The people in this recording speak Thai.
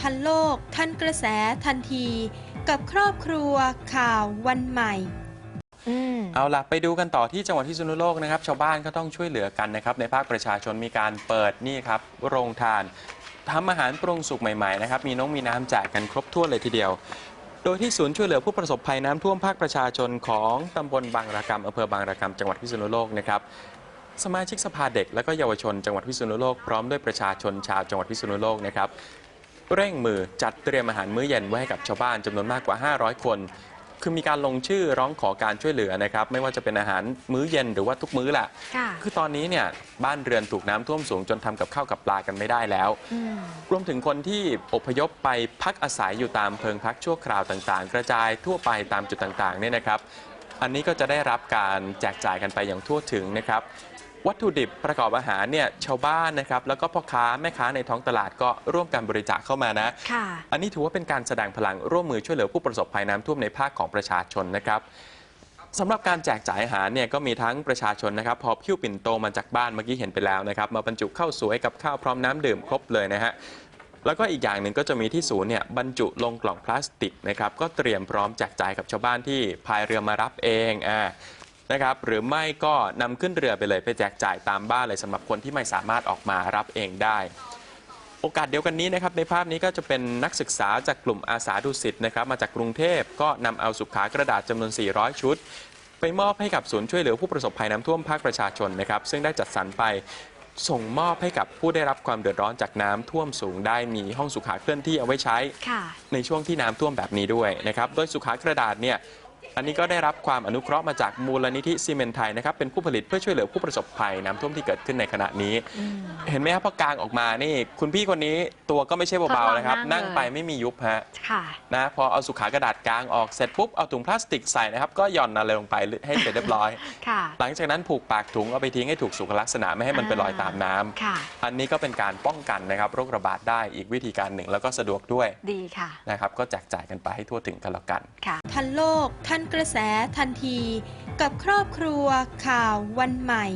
ทันโลก ทันกระแสทันที กับครอบครัวข่าววันใหม่อืมเอาล่ะไปดูกันต่อที่จังหวัดพิษณุโลกนะครับ ชาวบ้านก็ต้องช่วยเหลือกันนะครับ ในภาคประชาชนมีการเปิดนี่ครับ โรงทานทำอาหารปรุงสุกใหม่ๆนะครับ มีน้องมีน้ำแจกกันครบถ้วนเลยทีเดียว โดยที่ศูนย์ช่วยเหลือผู้ประสบภัยน้ำท่วมภาคประชาชนของตำบลบางระกำอำเภอบางระกำจังหวัดพิษณุโลกนะครับสมาชิกสภาเด็กและก็เยาวชนจังหวัดพิษณุโลกพร้อมด้วยประชาชนชาวจังหวัดพิษณุโลกนะครับ เร่งมือจัดเตรียมอาหารมื้อเย็นไว้ให้กับชาวบ้านจำนวนมากกว่า 500 คน คือมีการลงชื่อร้องขอการช่วยเหลือนะครับ ไม่ว่าจะเป็นอาหารมื้อเย็นหรือว่าทุกมื้อแหละค่ะคือตอนนี้เนี่ยบ้านเรือนถูกน้ำท่วมสูงจนทำกับข้าวกับปลากันไม่ได้แล้ว อืม รวมถึงคนที่อพยพไปพักอาศัยอยู่ตามเพิงพักชั่วคราวต่างๆ กระจายทั่วไปตามจุดต่างๆเนี่ยนะครับ อันนี้ก็จะได้รับการแจกจ่ายกันไปอย่างทั่วถึงนะครับ วัตถุดิบประกอบอาหารเนี่ยชาวบ้านนะครับแล้วก็พ่อค้าแม่ค้าในท้องตลาดก็ร่วมกันบริจาคเข้ามานะค่ะ อันนี้ถือว่าเป็นการแสดงพลังร่วมมือช่วยเหลือผู้ประสบภัยน้ำท่วมในภาคของประชาชนนะครับสำหรับการแจกจ่ายอาหารเนี่ยก็มีทั้งประชาชนนะครับพอพิ้วปิ่นโตมาจากบ้านเมื่อกี้เห็นไปแล้วนะครับมาบรรจุข้าวสวยกับข้าวพร้อมน้ำดื่มครบเลยนะฮะ แล้วก็อีกอย่างหนึ่งก็จะมีที่ศูนย์เนี่ยบรรจุลงกล่องพลาสติกนะครับก็เตรียมพร้อมแจกจ่ายกับชาวบ้านที่พายเรือมารับเองอ่า นะครับ หรือไม่ก็นำขึ้นเรือไปเลยไปแจกจ่ายตามบ้านเลยสำหรับคนที่ไม่สามารถออกมารับเองได้ โอกาสเดียวกันนี้นะครับในภาพนี้ก็จะเป็นนักศึกษาจากกลุ่มอาสาดุสิตนะครับมาจากกรุงเทพก็นำเอาสุขากระดาษจำนวน 400 ชุด ไปมอบให้กับศูนย์ช่วยเหลือผู้ประสบภัยน้ำท่วมภาคประชาชนนะครับ ซึ่งได้จัดสรรไปส่งมอบให้กับผู้ได้รับความเดือดร้อนจากน้ำท่วมสูงได้มีห้องสุขาเคลื่อนที่เอาไว้ใช้ ค่ะ ในช่วงที่น้ำท่วมแบบนี้ด้วยนะครับ โดยสุขากระดาษเนี่ย อันนี้ก็ได้รับความอนุเคราะห์มาจากมูลนิธิซีเมนต์ไทยนะครับเป็นผู้ผลิตเพื่อช่วยเหลือผู้ประสบภัยน้ำท่วมที่เกิดขึ้นในขณะนี้ เห็นไหมครับพอกางออกมานี่ คุณพี่คนนี้ตัวก็ไม่ใช่เบาๆนะครับทดลองนั่นั่งงเลยไปไม่มียุบฮะค่ะนะพอเอาสุขากระดาษกางออกเสร็จปุ๊บเอาถุงพลาสติกใส่นะครับ ก็หย่อนอะไรลงไปให้เสร็จเรียบร้อยค่ะหลังจากนั้นผูกปากถุงเอาไปทิ้งให้ถูกสุขลักษณะไม่ให้มันไปลอยตามน้ำค่ะอันนี้ก็เป็นการป้องกันนะครับโรคระบาดได้อีกวิธีการหนึ่งแล้วก็สะดวกด้วยดีค่ะนะครับก็แจกจ่ายกันไปให้ทั่วถึงกันแล้วกันค่ะทันโลกทันกระแสทันที กับครอบครัวข่าววันใหม่